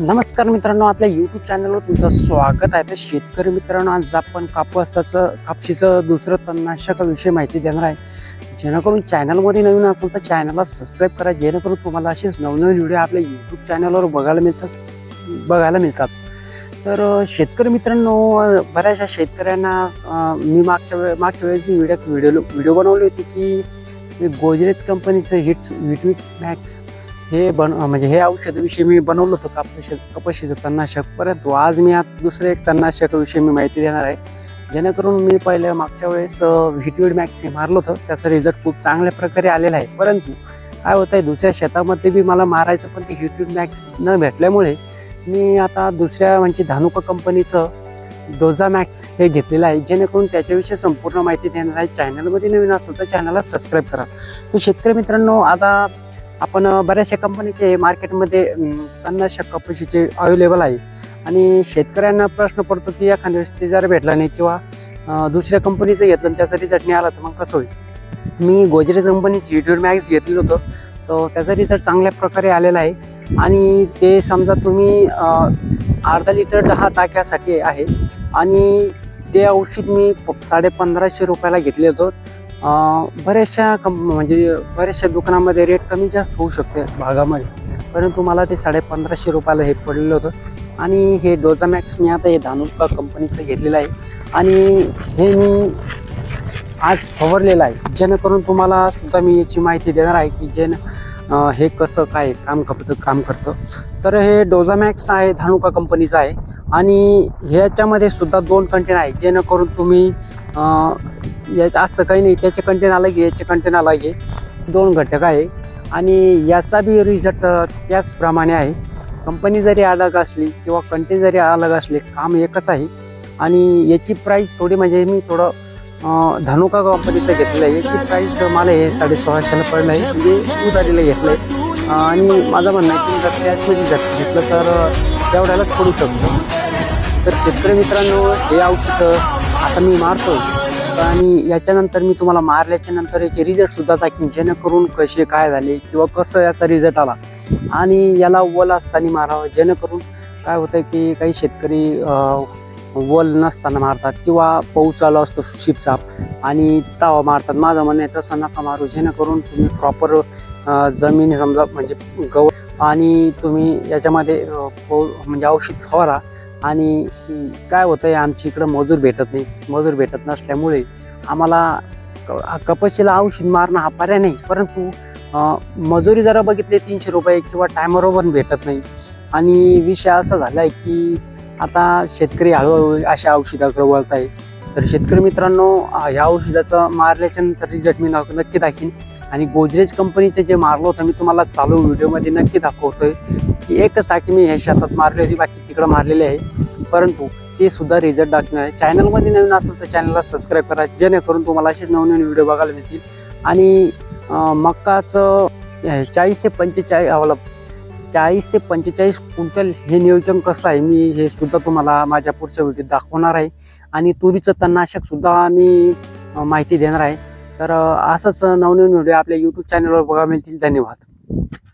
नमस्कार मित्रांनो आपल्या यूट्यूब चॅनलवर तुमचं स्वागत आहे. तर शेतकरी मित्रांनो आज आपण कापसाचं कापशीचं दुसरं तणनाशकाविषयी माहिती देणार आहे. जेणेकरून चॅनलमध्ये नवीन असेल तर चॅनलला सबस्क्राईब करा. जेणेकरून तुम्हाला असेच नवनवीन व्हिडिओ आपल्या यूट्यूब चॅनलवर बघायला मिळतात बघायला मिळतात. तर शेतकरी मित्रांनो बऱ्याचशा शेतकऱ्यांना मी मागच्या वेळे मागच्या वेळेस मी व्हिडिओ व्हिडिओ व्हिडिओ बनवली होती की मी गोजरेज कंपनीचं हिट्स विटविट मॅक्स हे बन म्हणजे हे औषधाविषयी मी बनवलं होतं कापसाचे कपाशीचं तणनाशक. परंतु आज मी आता दुसरे एक तणनाशकाविषयी मी माहिती देणार आहे. जेणेकरून मी पहिल्या मागच्या वेळेस व्हिटविड मॅक्स हे मारलं होतं. त्याचा रिझल्ट खूप चांगल्या प्रकारे आलेला आहे. परंतु काय होत आहे दुसऱ्या शेतामध्ये बी मला मारायचं पण ते व्हिटविड मॅक्स न भेटल्यामुळे मी आता दुसऱ्या म्हणजे धानुका कंपनीचं डोझा मॅक्स हे घेतलेलं आहे. जेणेकरून त्याच्याविषयी संपूर्ण माहिती देणार आहे. चॅनलमध्ये नवीन असेल तर चॅनलला सबस्क्राईब करा. तर शेतकरी मित्रांनो आता आपण बऱ्याचशा कंपनीचे मार्केटमध्ये अम, कपाशीचे अवेलेबल आहे. आणि शेतकऱ्यांना प्रश्न पडतो की एखाद्या वेळेस ते जर भेटला नाही किंवा दुसऱ्या कंपनीचं घेतलं आणि त्याचा रिझल्ट आला तर मग कसं होईल? मी गोजरेज कंपनीची युट्यूब मॅक्स घेतलेलं होतं. तर त्याचा रिझल्ट चांगल्या प्रकारे आलेला आहे. आणि ते समजा तुम्ही अर्धा लिटर दहा टाक्यासाठी आहे. आणि ते औषध मी प- साडे पंधराशे रुपयाला घेतले होतं. बऱ्याचशा कं म्हणजे बऱ्याचशा दुकानामध्ये रेट कमी जास्त होऊ शकते भागामध्ये. परंतु मला ते साडे पंधराशे रुपयाला हे पडलेलं होतं. आणि हे डोजामॅक्स मी आता हे धानुका कंपनीचं घेतलेलं आहे. आणि हे मी आज फवारलेलं आहे. जेणेकरून तुम्हाला सुद्धा मी याची माहिती देणार आहे की जेणे हे कसं काय काम करतं काम करतं. तर हे डोझामॅक्स आहे धानुका कंपनीचं आहे. आणि ह्याच्यामध्ये सुद्धा दोन कंटेन आहे जेणेकरून तुम्ही याच्या असं काही नाही त्याचे कंटेन आलं आहे याचे कंटेन आलं आहे. दोन घटक आहे. आणि याचा बी रिझल्ट त्याचप्रमाणे आहे. कंपनी जरी अलग असली किंवा कंटेन जरी अलग असले काम एकच आहे. आणि याची प्राईस थोडी म्हणजे मी थोडं धनुका कंपनीचं घेतलेलं आहे. याची प्राईस मला हे साडे सोळाशेला पडलं आहे. म्हणजे उधारीला घेतलं आहे आणि माझं म्हणणं आहे की जर कॅशमध्ये जर घेतलं तर तेवढ्यालाच पडू शकतो. तर शेतकरी मित्रांनो हे औषध आता मी मारतो. आणि याच्यानंतर मी तुम्हाला मारल्याच्या नंतर याचे रिझल्टसुद्धा टाकीन जेणेकरून कसे काय झाले किंवा कसं याचा रिझल्ट आला. आणि याला ओला असताना मारावं. जेणेकरून काय होतं की काही शेतकरी वल नसताना मारतात किंवा पाऊस चालू असतो शिपचाप आणि तवा मारतात. माझं म्हणणं आहे तसं नका मारू. जेणेकरून तुम्ही प्रॉपर जमीन समजा म्हणजे गव आणि तुम्ही याच्यामध्ये पौ- म्हणजे औषध फवारा आणि काय होतं आहे आमच्या इकडं मजूर भेटत नाही. मजूर भेटत नसल्यामुळे आम्हाला कपाशीला औषध मारणं हा पर्याय नाही. परंतु मजुरी जरा बघितली तीनशे रुपये किंवा टायमरवर पण भेटत नाही. आणि विषय असा झाला आहे की आता शेतकरी हळूहळू अशा औषधाकडे वळत आहे. तर शेतकरी मित्रांनो ह्या औषधाचं मारल्याच्या नंतरची रिझल्ट मी नक्की दाखीन. आणि गोदरेज कंपनीचं जे मारलं होतं मी तुम्हाला चालू व्हिडिओमध्ये नक्की दाखवतोय की एकच टाकी मी ह्या शेतात मारली होती बाकी तिकडं मारलेली आहे. परंतु ते सुद्धा रिझल्ट दाखवणार आहे. चॅनलमध्ये नवीन असेल तर चॅनलला सबस्क्राईब करा जेणेकरून तुम्हाला असेच नवनवीन व्हिडिओ बघायला मिळतील. आणि मक्काचं चाळीस ते पंचेचाळीस चाळीस ते पंचेचाळीस क्विंटल हे नियोजन कसं आहे मी हे सुद्धा तुम्हाला माझ्या पुढच्या व्हिडिओत दाखवणार आहे. आणि तुरीचं तणनाशकसुद्धा मी माहिती देणार आहे. तर असंच नवनवीन व्हिडिओ आपल्या यूट्यूब चॅनलवर बघा मिळतील. धन्यवाद.